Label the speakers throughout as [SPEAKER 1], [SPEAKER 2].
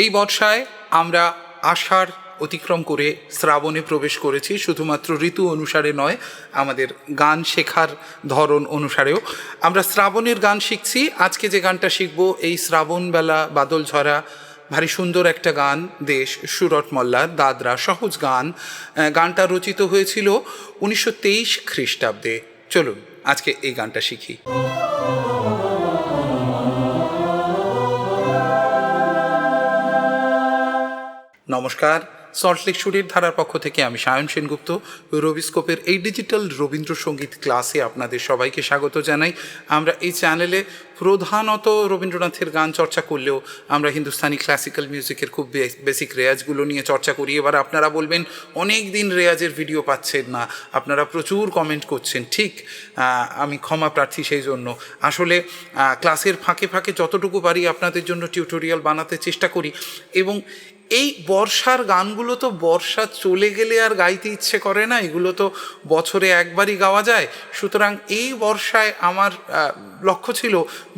[SPEAKER 1] এই বর্ষায় আমরা আষাঢ় অতিক্রম করে শ্রাবণে প্রবেশ করেছি, শুধুমাত্র ঋতু অনুসারে নয়, আমাদের গান শেখার ধরন অনুসারেও। আমরা শ্রাবণের গান শিখছি। আজকে যে গানটা শিখব, এই শ্রাবণবেলা বাদল ঝরা ভারী সুন্দর একটা গান, দেশ, সুরট মল্লার দাদরা, সহজ গান। গানটা রচিত হয়েছিল উনিশশো তেইশ খ্রিস্টাব্দে। চলুন, আজকে এই গানটা শিখি। নমস্কার। সল্টলেক সুরের ধারার পক্ষ থেকে আমি সায়ন সেনগুপ্ত। রবিস্কোপের এই ডিজিটাল রবীন্দ্রসঙ্গীত ক্লাসে আপনাদের সবাইকে স্বাগত জানাই। আমরা এই চ্যানেলে প্রধানত রবীন্দ্রনাথের গান চর্চা করলেও আমরা হিন্দুস্তানি ক্লাসিক্যাল মিউজিকের খুব বেসিক রেয়াজগুলো নিয়ে চর্চা করি। এবার আপনারা বলবেন, অনেক দিন রেয়াজের ভিডিও পাচ্ছেন না। আপনারা প্রচুর কমেন্ট করছেন। ঠিক আমি ক্ষমা প্রার্থী সেই জন্য। আসলে ক্লাসের ফাঁকে ফাঁকে যতটুকু পারি আপনাদের জন্য টিউটোরিয়াল বানাতে চেষ্টা করি এবং এই বর্ষার গানগুলো তো বর্ষা চলে গেলে আর গাইতে ইচ্ছে করে না, এগুলো তো বছরে একবারই গাওয়া যায়। সুতরাং এই বর্ষায় আমার লক্ষ্য ছিল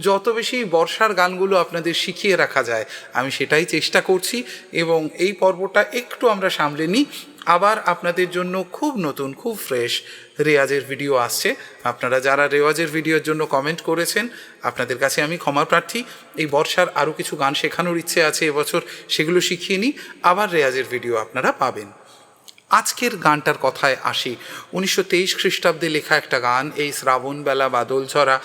[SPEAKER 1] যত বেশি বর্ষার গানগুলো আপনাদের শিখিয়ে রাখা যায়, আমি সেটাই চেষ্টা করছি এবং এই পর্বটা একটু আমরা সামলে নিই। আবার আপনাদের জন্য খুব নতুন, খুব ফ্রেশ রেওয়াজের ভিডিও আসছে। আপনারা যারা রেওয়াজের ভিডিওর জন্য কমেন্ট করেছেন, আপনাদের কাছে আমি ক্ষমা প্রার্থী। এই বর্ষার আরও কিছু গান শেখানোর ইচ্ছে আছে এবছর, সেগুলো শিখিয়ে নিই। আবার রেওয়াজের ভিডিও আপনারা পাবেন। আজকের গানটার কথায় আসি। উনিশশো তেইশ খ্রিস্টাব্দে লেখা একটা গান, এই শ্রাবণবেলা বাদল ঝরা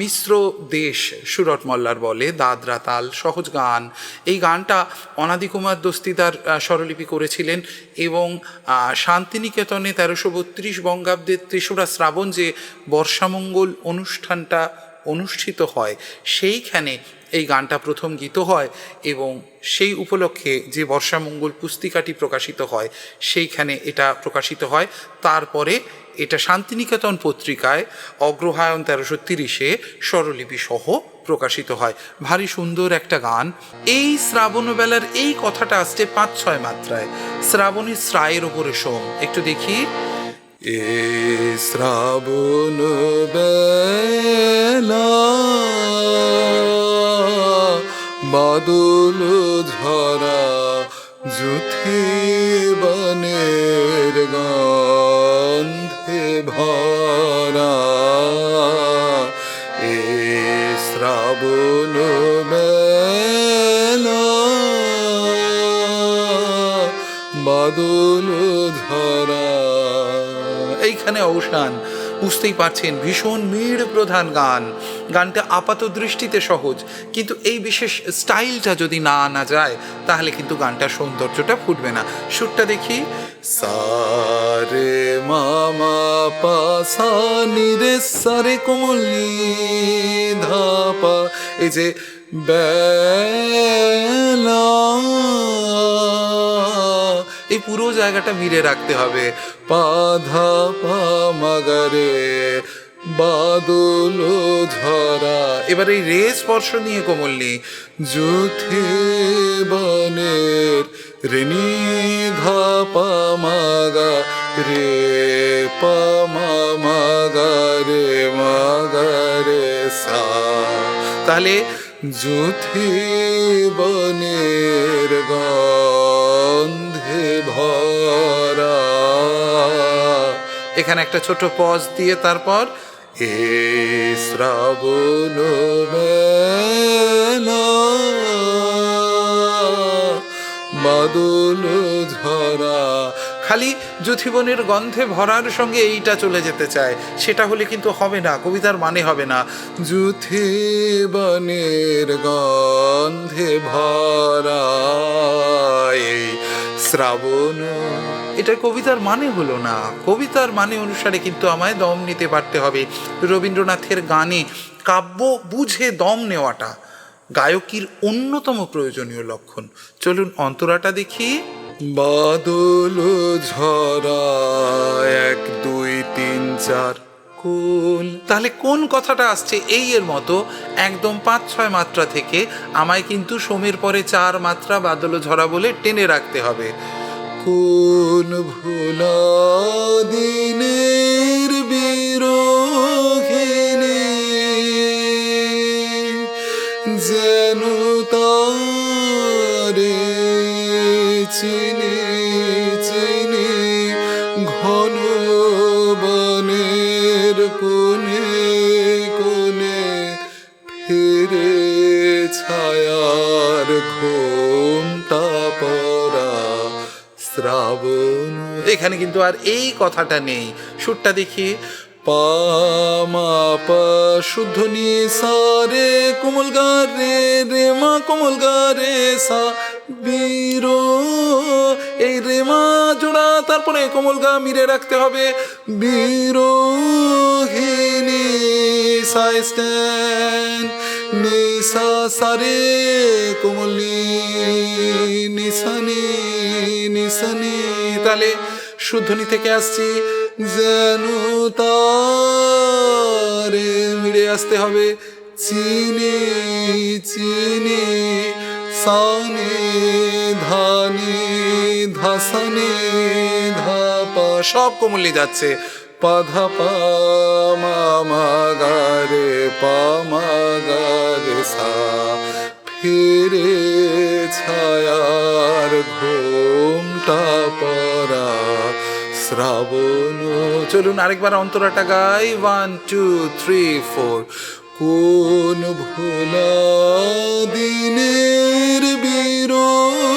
[SPEAKER 1] মিশ্র দেশ, সুরট মল্লার বলে, দাদরা তাল, সহজ গান। এই গানটা অনাদি কুমার দস্তিদার স্বরলিপি করেছিলেন এবং শান্তিনিকেতনে তেরোশো বত্রিশ বঙ্গাব্দের তেসরা শ্রাবণ যে বর্ষামঙ্গল অনুষ্ঠানটা অনুষ্ঠিত হয়, সেইখানে এই গানটা প্রথম গীত হয় এবং সেই উপলক্ষে যে বর্ষামঙ্গল পুস্তিকাটি প্রকাশিত হয়, সেইখানে এটা প্রকাশিত হয়। তারপরে এটা শান্তিনিকেতন পত্রিকায় অগ্রহায়ণ তেরোশো তিরিশে স্বরলিপি সহ প্রকাশিত হয়। ভারী সুন্দর একটা গান। এই শ্রাবণবেলার এই কথাটা আসছে পাঁচ ছয় মাত্রায়। শ্রাবণী শ্রায়ের ওপরে সোম। একটু দেখি।
[SPEAKER 2] এ শ্রাবণ বেলা বাদল ঝরা জুথি বনের গন্ধে ভরা। এ শ্রাবণ বেলা বাদল ঝরা
[SPEAKER 1] এইখানে অবসান। বুঝতেই পারছেন, ভীষণ মিড় প্রধান গান। গানটা আপাত দৃষ্টিতে সহজ, কিন্তু এই বিশেষ স্টাইলটা যদি না আনা যায়, তাহলে কিন্তু গানটার সৌন্দর্যটা ফুটবে না। সুরটা দেখি।
[SPEAKER 2] সারে মামা পাসা নিরে সারে কোমলি ধাপা। এই যে বেলা
[SPEAKER 1] এই পুরো জায়গাটা মিলে রাখতে হবে।
[SPEAKER 2] পাধা পামাগারে বাদল ঝরা
[SPEAKER 1] এবার এই রে স্পর্শ নিয়ে কোমল্লি
[SPEAKER 2] জুথে বনের রেনি ধা পামাগা রে, পা মা মাগা রে মাগা রে সা।
[SPEAKER 1] তাহলে
[SPEAKER 2] জুথি বনের গন্ধে
[SPEAKER 1] এখানে একটা ছোট পজ দিয়ে তারপর,
[SPEAKER 2] এ শ্রাবণ মেলা। বাদল ঝরা।
[SPEAKER 1] খালি যুথিবনের গন্ধে ভরার সঙ্গে এইটা চলে যেতে চায়। সেটা হলে কিন্তু হবে না, কবিতার মানে হবে না।
[SPEAKER 2] জুথি বনের গন্ধে ভরা শ্রাবণ।
[SPEAKER 1] এটা কবিতার মানে হলো না। কবিতার মানে অনুসারে কিন্তু আমায় দম নিতে পারতে হবে। রবীন্দ্রনাথের গানে কাব্য বুঝে দম নেওয়াটা গায়কির অন্যতম প্রয়োজনীয় লক্ষণ। চলুন অন্তরাটা দেখি।
[SPEAKER 2] বাদল ঝরা এক, দুই, তিন, চার।
[SPEAKER 1] কোন তাহলে কোন কথাটা আসছে এই এর মতো? একদম পাঁচ, ছয় মাত্রা থেকে আমায় কিন্তু সোমের পরে চার মাত্রা বাদল ঝরা বলে টেনে রাখতে হবে।
[SPEAKER 2] কোন ভুল দিনের বিরোহিনী যেন তার ঘোমটা পরা শ্রাবণ।
[SPEAKER 1] এখানে কিন্তু আর এই কথাটা নেই। সুরটা দেখি।
[SPEAKER 2] পামা পা, শুদ্ধ নি সা রে, কোমল গা, রে রে, মা, কোমল গা, রে, সা, বীরো।
[SPEAKER 1] এই রে, মা, জোড়া, তারপরে কোমল গা মিরে রাখতে হবে।
[SPEAKER 2] বিরোহিণী সাই স্ট্যান্ড। নিসা সারে কোমলি নিসানি নিসানি
[SPEAKER 1] তাহলে শুদ্ধনি থেকে আসছি।
[SPEAKER 2] যেন তারে মিড়ে আসতে হবে। চিনি চিনি, সানি, ধানি, ধাসানি, ধাপা।
[SPEAKER 1] সব কোমলি যাচ্ছে।
[SPEAKER 2] গারে পামা গারে সা ফিরে ছায়ার ঘোমটা পরা শ্রাবণ।
[SPEAKER 1] চলুন আরেকবার অন্তরাটা গাই ওয়ান টু থ্রি ফোর
[SPEAKER 2] কোন ভোলা দিনের বিরোহিণী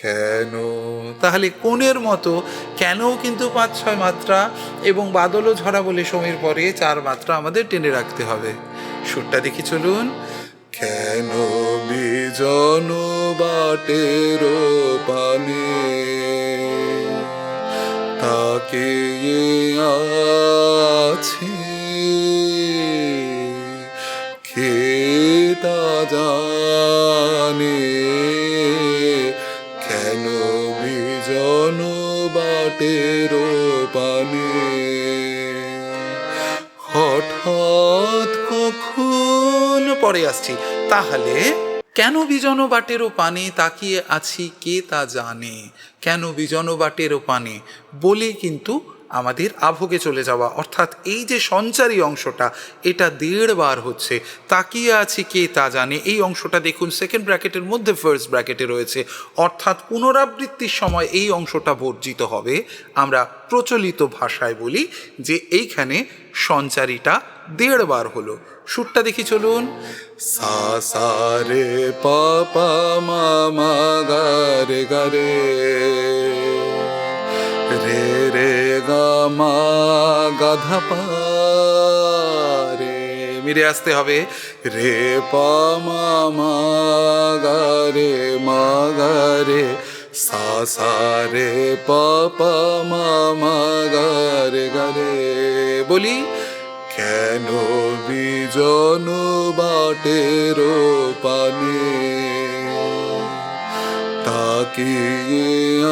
[SPEAKER 2] কেন?
[SPEAKER 1] তাহলে কোণের মতো কেন কিন্তু পাঁচ ছয় মাত্রা এবং বাদলও ঝরা বলে সময়ের পরে চার মাত্রা আমাদের টেনে রাখতে হবে। সুরটা দেখি চলুন।
[SPEAKER 2] কেন বিজন বাটের পানে তাকে আছে? কে তা জানে? কেন বিজন বাটের পানে? হঠাৎ কখন?
[SPEAKER 1] পরে আসছি। তাহলে কেন বিজন বাটেরও পানে তাকিয়ে আছি কে তা জানে? কেন বিজন বাটেরও পানে? বলে কিন্তু আমাদের আভোগে চলে যাওয়া। অর্থাৎ এই যে সঞ্চারী অংশটা, এটা দেড় বার হচ্ছে। তাকিয়ে আছি কে তা জানে? এই অংশটা দেখুন সেকেন্ড ব্র্যাকেটের মধ্যে ফার্স্ট ব্র্যাকেটে রয়েছে। অর্থাৎ পুনরাবৃত্তির সময় এই অংশটা বর্জিত হবে। আমরা প্রচলিত ভাষায় বলি যে এইখানে সঞ্চারীটা দেড় বার হলো। সুরটা দেখি চলুন।
[SPEAKER 2] সা সা, রে, পা পা, মা মা, গা, রে গা, রে। রে রে, গা, মা গাধা পা, রে।
[SPEAKER 1] মিরে আসতে হবে।
[SPEAKER 2] রে, পা, মা মা, গা, রে, মা, গা, রে। সা সা, রে, পা পা, মা মা, গা, রে গা, রে।
[SPEAKER 1] বলি
[SPEAKER 2] কেন বিজন বাটের পানে তাকিয়ে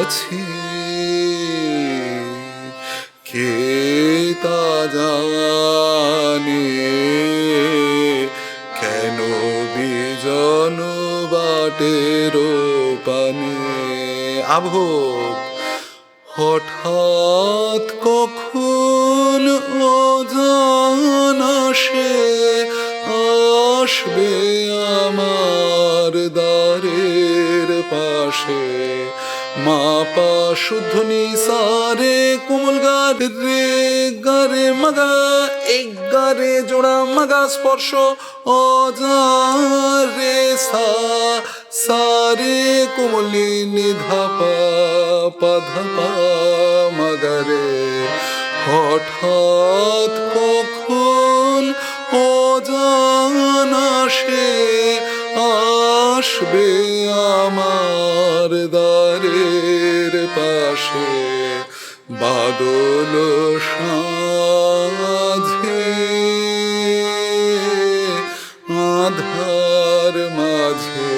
[SPEAKER 2] আছি। কে তা জানে? কেন বিজন বাটের পানে
[SPEAKER 1] আভোগ
[SPEAKER 2] হঠাৎ কখন অজানা সে আসবে আমার দ্বারের পাশে। মা পা শুদ্ধ নিসারে কোমল গার রে গারে মাগা এই গারে জোড়া মাগা স্পর্শ অজারে সা, সারে কোমলি নিধা পা পাধা পা মাগারে। হঠাৎ কখন অজানা সে আসবে আমার দ্বারের পাশে। বাদল সাঝে আধার মাঝে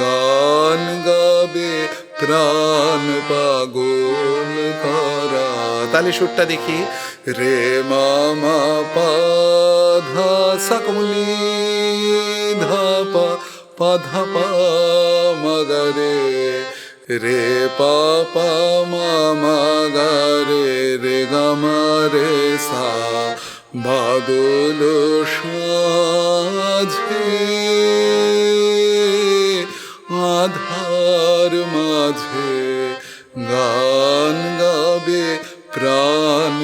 [SPEAKER 2] গান গাবে প্রাণ পাগল।
[SPEAKER 1] তাহলে সুরটা দেখি।
[SPEAKER 2] রে মামা পা ধা সা কমলি ধা পা পা ধা পা মগরে। রে পা পা মামা গরে, রে গামা রে সা। বাদল সাঝে আধার মাঝে গান গাবে প্রাণ।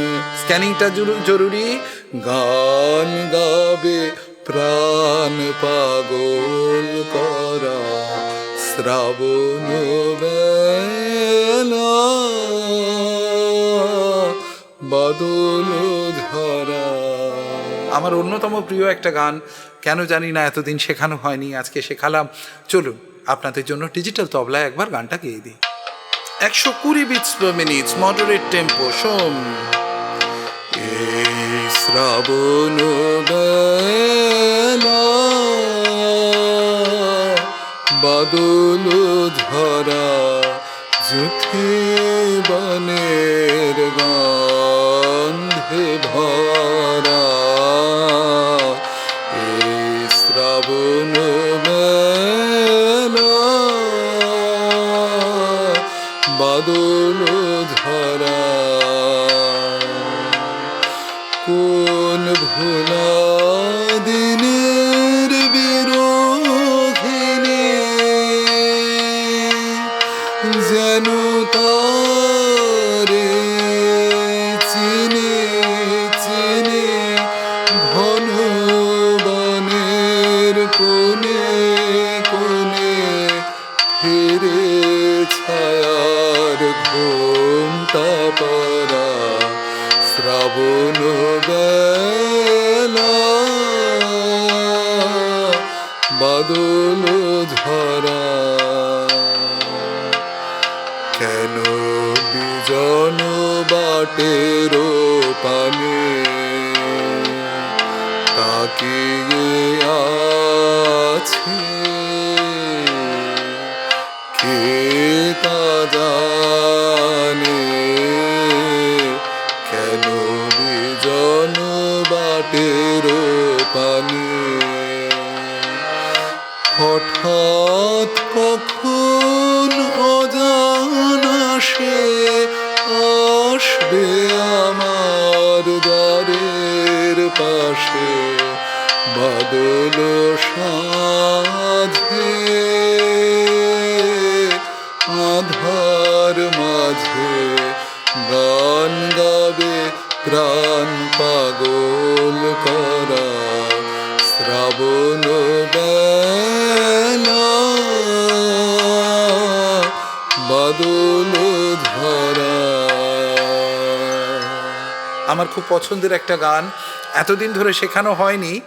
[SPEAKER 1] স্ক্যানিংটা জরুরি।
[SPEAKER 2] গান গাবে প্রাণ পাগল করা শ্রাবণ বেলা। ঝরা
[SPEAKER 1] আমার অন্যতম প্রিয় একটা গান, কেন জানি না এতদিন শেখানো হয়নি, আজকে শেখালাম। চলুন, আপনাদের জন্য ডিজিটাল তবলায় একবার গানটা গেয়ে দিই। একশো কুড়ি beats per minute moderate tempo সোম।
[SPEAKER 2] শ্রাবণ বাদল ঝরা জুথে বনের গন্ধে ভরা বাদল ধরা কোন ভোলা ছায়ার ঘুমটা পরা শ্রাবণ বেলা। বাদল ঝরা। কেন বিজন বাটের পানে? তাকিয়ে আছে। পাশে বাদল সাধে, আধার মাঝে গান গাবে প্রাণ পাগল করা শ্রাবণ বেলা। ধরা।
[SPEAKER 1] আমার খুব পছন্দের একটা গান এতদিন ধরে শেখানো হয়নি।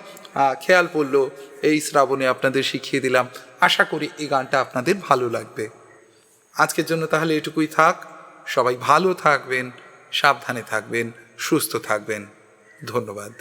[SPEAKER 1] খেয়াল পড়ল, এই শ্রাবণে আপনাদের শিখিয়ে দিলাম। আশা করি এই গানটা আপনাদের ভালো লাগবে। আজকের জন্য তাহলে এটুকুই থাক। সবাই ভালো থাকবেন, সাবধানে থাকবেন, সুস্থ থাকবেন। ধন্যবাদ।